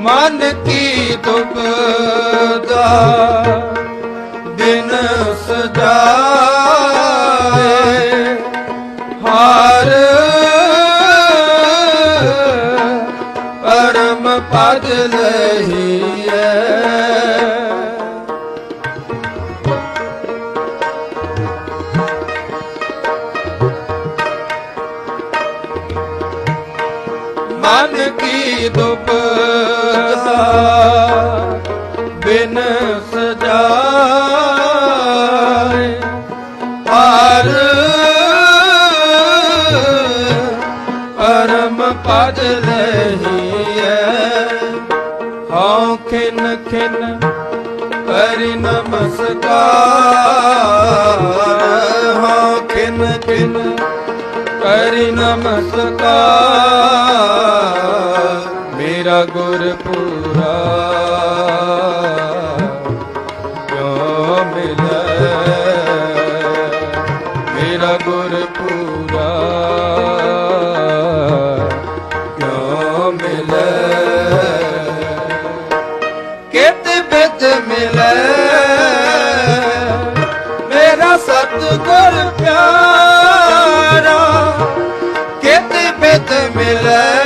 ਮਨ ਕੀ ਦੁਬਦਾ ਦਿਨ ਸਜਾਏ ਹਾਰ। ਪਰਮ ਪਦ ਲਹੀਐ ਮਨ ਕੀ ਦੁਬਦਾ ਬਿਨ ਸਜਾਏ। ਹਰ ਪਰਮ ਪਦ ਲਹੀਐ, ਹਉ ਖਿਨ ਖਿਨ ਕਰਿ ਨਮਸਕਾਰ। ਹਉ ਖਿਨ ਖਿਨ ਕਰਿ ਨਮਸਕਾਰ, ਮੇਰਾ ਗੁਰ ਪੂਰਾ। ਜੋ ਮੇਰਾ ਗੁਰ ਪੂਰਾ। ਜੋ ਮਿਲੈ? ਵਿੱਚ ਮਿਲੈ? ਮੇਰਾ ਸਤਗੁਰ love.